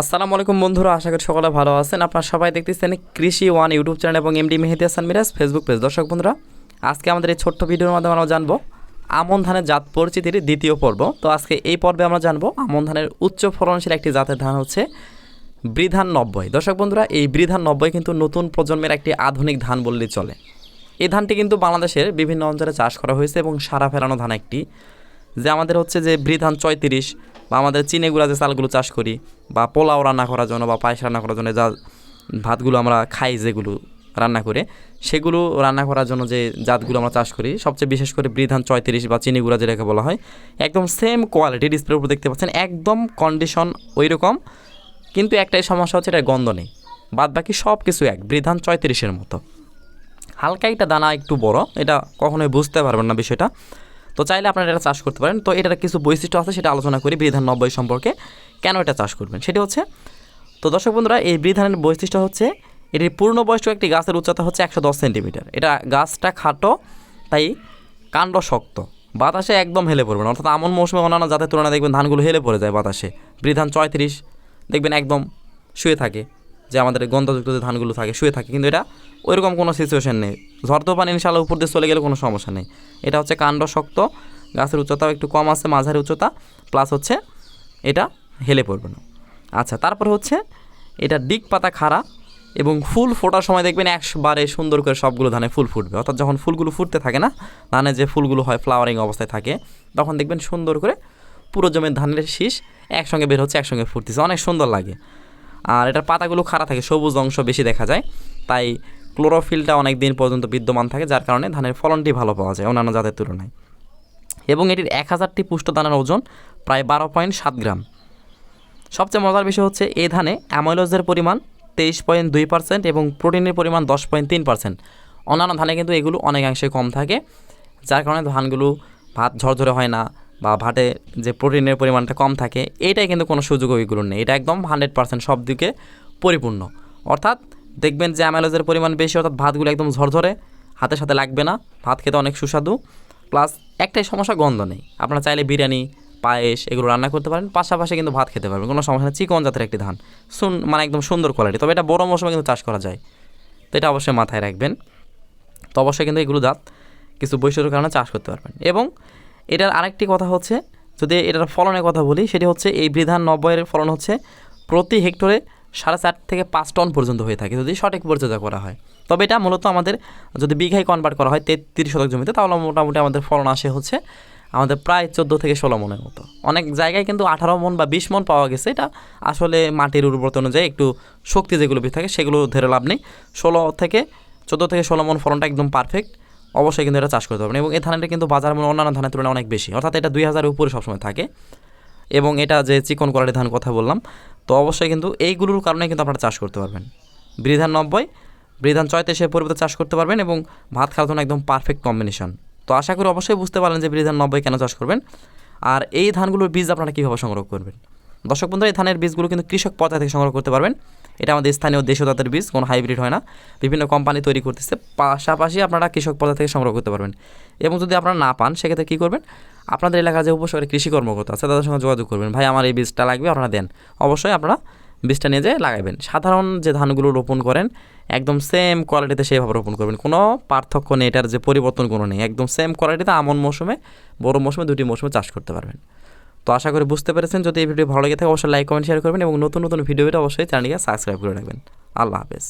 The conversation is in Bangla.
আসসালামু আলাইকুম বন্ধুরা, আশা করি সকলে ভালো আছেন। আপনারা সবাই দেখতেছেন কৃষি ওয়ান ইউটিউব চ্যানেল এবং MD Mehedi Hasan Miraj Facebook page. দর্শক বন্ধুরা, আজকে আমাদের এই ছোট্ট ভিডিওর মাধ্যমে আমরা জানব আমন ধানের জাত পরিচিতির দ্বিতীয় পর্ব। তো আজকে এই পর্বে আমরা জানব আমন ধানের উচ্চ ফলনশীল একটি জাতের ধান হচ্ছে বৃধান নব্বই। দর্শক বন্ধুরা, এই বৃধান নব্বই কিন্তু নতুন প্রজন্মের একটি আধুনিক ধান বললেই চলে। এই ধানটি কিন্তু বাংলাদেশের বিভিন্ন অঞ্চলে চাষ করা হয়েছে এবং সারা ফেরানো ধান একটি। যে আমাদের হচ্ছে যে বৃধান চৈত্রিশ বা আমাদের চিনেগুড়া যে চালগুলো চাষ করি বা পোলাও রান্না করার জন্য বা পায়েস রান্না করার জন্য যা ভাতগুলো আমরা খাই যেগুলো রান্না করে, সেগুলো রান্না করার জন্য যে জাতগুলো আমরা চাষ করি, সবচেয়ে বিশেষ করে বৃধান চৈত্রিশ বা চিনি গুঁড়া যেটাকে বলা হয়, একদম সেম কোয়ালিটি ডিসপ্লের উপর দেখতে পাচ্ছেন, একদম কন্ডিশন ওই রকম কিন্তু একটাই সমস্যা হচ্ছে এটা গন্ধ নেই। বাদ বাকি সব কিছু এক, বৃধান চৈত্রিশের মতো। হালকা একটা দানা একটু বড়, এটা কখনোই বুঝতে পারবেন না বিষয়টা। তো চাইলে আপনারা এটা চাষ করতে পারেন। তো এটার কিছু বৈশিষ্ট্য আছে, সেটা আলোচনা করি বৃধান নব্বই সম্পর্কে। কেন এটা চাষ করবেন? সেটি হচ্ছে, তো দর্শক বন্ধুরা, এই বৃধানের বৈশিষ্ট্য হচ্ছে, এটির পূর্ণবয়স্ক একটি গাছের উচ্চতা হচ্ছে একশো দশ সেন্টিমিটার। এটা গাছটা খাটো, তাই কাণ্ড শক্ত। বাতাসে একদম হেলে পড়বে না। অর্থাৎ আমন মৌসুমে অন্যান্য জাতের তুলনায় দেখবেন ধানগুলো হেলে পড়ে যায় বাতাসে। বৃধান চৈত্রিশ, দেখবেন একদম শুয়ে থাকে, যে আমাদের গন্ধযুক্ত যে ধানগুলো থাকে, শুয়ে থাকে। কিন্তু এটা ওইরকম কোনো সিচুয়েশন নেই। ঝড়তো পানি ইনশাল্লাহ উপর দিয়ে চলে গেলে কোনো সমস্যা নেই। এটা হচ্ছে কাণ্ড শক্ত, গাছের উচ্চতাও একটু কম আছে, মাঝারি উচ্চতা প্লাস হচ্ছে এটা হেলে পড়বে না। আচ্ছা তারপর হচ্ছে এটা ডিগ পাতা খাড়া এবং ফুল ফোটার সময় দেখবেন একবারে সুন্দর করে সবগুলো ধানে ফুল ফুটবে। অর্থাৎ যখন ফুলগুলো ফুটতে থাকে না, ধানে যে ফুলগুলো হয় ফ্লাওয়ারিং অবস্থায় থাকে, তখন দেখবেন সুন্দর করে পুরো জমির ধানের শীষ একসঙ্গে বের হচ্ছে, একসঙ্গে ফুটতেছে। অনেক সুন্দর লাগে। আর এটার পাতাগুলো খাড়া থাকে, সবুজ অংশ বেশি দেখা যায়। তাই ক্লোরোফিলটা অনেক দিন পর্যন্ত বিদ্যমান থাকে, যার কারণে ধানের ফলনটি ভালো পাওয়া যায় অন্যান্য জাতের তুলনায়। এবং এটির এক হাজারটি পুষ্টদানার ওজন প্রায় বারো পয়েন্ট সাত গ্রাম। সবচেয়ে মজার বিষয় হচ্ছে এই ধানে অ্যামাইলোজের পরিমাণ তেইশ পয়েন্ট দুই পার্সেন্ট এবং প্রোটিনের পরিমাণ দশ পয়েন্ট তিন পার্সেন্ট। অন্যান্য ধানে কিন্তু এগুলো অনেকাংশে কম থাকে, যার কারণে ধানগুলো ভাত ঝরঝরে হয় না বা ভাটে যে প্রোটিনের পরিমাণটা কম থাকে, এটাই কিন্তু কোনো সুযোগ ওইগুলোর নেই। এটা একদম হান্ড্রেড পার্সেন্ট সব দিকে পরিপূর্ণ। অর্থাৎ দেখবেন যে অ্যামাইলোজের পরিমাণ বেশি, অর্থাৎ ভাতগুলো একদম ঝরঝরে, হাতের সাথে লাগবে না, ভাত খেতে অনেক সুস্বাদু। প্লাস একটাই সমস্যা, গন্ধ নেই। আপনারা চাইলে বিরিয়ানি, পায়েস এগুলো রান্না করতে পারেন, পাশাপাশি কিন্তু ভাত খেতে পারবেন, কোনো সমস্যা নেই। চিকন জাতের একটি ধান, সুন মানে একদম সুন্দর কোয়ালিটি তবে এটা বড় মৌসুমে কিন্তু চাষ করা যায়। তো এটা অবশ্যই মাথায় রাখবেন। তো অবশ্যই কিন্তু এগুলো জাত, কিছু বৈশিষ্ট্যের কারণে চাষ করতে পারবেন। এবং এটার আরেকটি কথা হচ্ছে, যদি এটার ফলনের কথা বলি, সেটি হচ্ছে এই বৃধান নব্বইয়ের ফলন হচ্ছে প্রতি হেক্টরে সাড়ে চার থেকে পাঁচ টন পর্যন্ত হয়ে থাকে যদি সঠিক পরিচর্যা করা হয়। তবে এটা মূলত আমাদের যদি বিঘায় কনভার্ট করা হয় তেত্রিশ শতক জমিতে, তাহলে মোটামুটি আমাদের ফলন আসে হচ্ছে আমাদের প্রায় চোদ্দ থেকে ষোলো মনের মতো। অনেক জায়গায় কিন্তু আঠারো মন বা বিশ মন পাওয়া গেছে, এটা আসলে মাটির উর্বরতা অনুযায়ী একটু শক্তি যেগুলো বেশি থাকে সেগুলো ধরে লাভ নেই। ষোলো থেকে চোদ্দ থেকে ষোলো মন ফলনটা একদম পারফেক্ট অবশ্যই কিন্তু এটা চাষ করতে পারবেন এবং এই ধানটা কিন্তু বাজার মূল্য অন্যান্য ধানের তুলনায় অনেক বেশি। অর্থাৎ এটা দুই হাজারের উপরে সবসময় থাকে। এবং এটা যে চিকন কোয়ালিটি ধান কথা বললাম তো অবশ্যই কিন্তু এইগুলোর কারণে কিন্তু আপনারা চাষ করতে পারবেন। বৃধান নব্বই বৃধান সে পরিবর্তে চাষ করতে পারবেন এবং ভাত খাওয়ার জন্য একদম পারফেক্ট কম্বিনেশন তো আশা করি অবশ্যই বুঝতে পারলেন যে বৃধান নব্বই কেন চাষ করবেন। আর এই ধানগুলোর বীজ আপনারা কীভাবে সংগ্রহ করবেন? দর্শক বন্ধুরা, এই ধানের বীজগুলো কিন্তু কৃষক পর্যায় থেকে সংগ্রহ করতে পারবেন। এটা আমাদের স্থানীয় দেশীয় জাতের বীজ, কোনো হাইব্রিড হয় না। বিভিন্ন কোম্পানি তৈরি করতেছে, পাশাপাশি আপনারা কৃষক পর্যায় থেকে সংগ্রহ করতে পারবেন। এবং যদি আপনারা না পান, সেক্ষেত্রে কী করবেন? আপনাদের এলাকার যে উপসরকারি কৃষি কর্মকর্তা আছে, তাদের সঙ্গে যোগাযোগ করবেন। ভাই, আমার এই বীজটা লাগবে, আপনারা দেন। অবশ্যই আপনারা বীজটা নিয়ে যেয়ে লাগাবেন। সাধারণ যে ধানগুলো রোপণ করেন, একদম সেম কোয়ালিটিতে সেইভাবে রোপণ করবেন। কোনো পার্থক্য নেই, এটার যে পরিবর্তন কোনো নেই। একদম সেম কোয়ালিটিতে আমন মৌসুমে, বড় মৌসুমে দুটি মৌসুমে চাষ করতে পারবেন। তো আশা করি বুঝতে পেরেছেন। যদি এই ভিডিও ভালো লাগে থাকে, অবশ্যই লাইক কমেন্ট শেয়ার করবেন এবং নতুন নতুন ভিডিওটা অবশ্যই চ্যানেলকে সাবস্ক্রাইব করে রাখবেন। আল্লাহ হাফেজ।